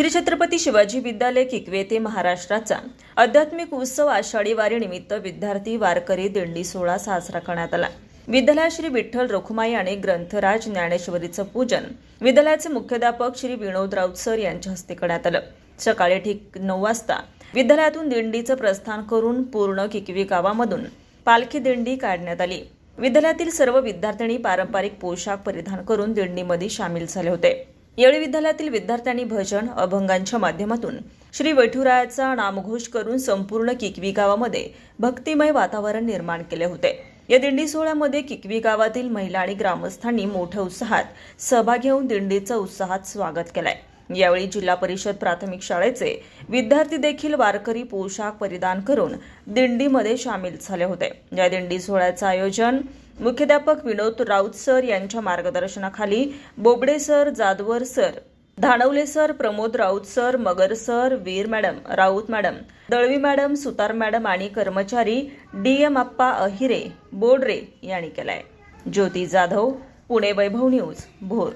श्री छत्रपती शिवाजी विद्यालय किकवे ते महाराष्ट्राचा आध्यात्मिक उत्सव आषाढी वारी निमित्त विद्यार्थी वारकरी दिंडी सोहळा साजरा करण्यात आला. विद्यालयात श्री विठ्ठल रखुमाई आणि ग्रंथराज ज्ञानेश्वरीचं पूजन विद्यालयाचे मुख्याध्यापक श्री विनोदराव सर यांच्या हस्ते करण्यात आलं. सकाळी ठीक नऊ वाजता विद्यालयातून दिंडीचं प्रस्थान करून पूर्ण किकवी गावामधून पालखी दिंडी काढण्यात आली. विद्यालयातील सर्व विद्यार्थ्यांनी पारंपरिक पोशाख परिधान करून दिंडीमध्ये सामील झाले होते. यावेळी विद्यालयातील विद्यार्थ्यांनी भजन अभंगांच्या माध्यमातून श्री विठुरायाचा नामघोष करून संपूर्ण किकवी गावामध्ये भक्तिमय वातावरण निर्माण केले होते. या दिंडी सोहळ्यामध्ये किकवी गावातील महिला आणि ग्रामस्थांनी मोठ्या उत्साहात सहभाग घेऊन दिंडीचं उत्साहात स्वागत केलंय. यावेळी जिल्हा परिषद प्राथमिक शाळेचे विद्यार्थी देखील वारकरी पोशाख परिधान करून दिंडीमध्ये सामील झाले होते. या दिंडी सोहळ्याचं आयोजन मुख्याध्यापक विनोद राऊत सर यांच्या मार्गदर्शनाखाली Bobde sir Jadhavar sir Dhanawale sir Pramod Raut sir Magar sir Veer madam Raut madam Dalvi madam Sutar madam आणि कर्मचारी डी एम अप्पा अहिरे बोडरे यांनी केलाय. ज्योती जाधव पुणे वैभव न्यूज भोर.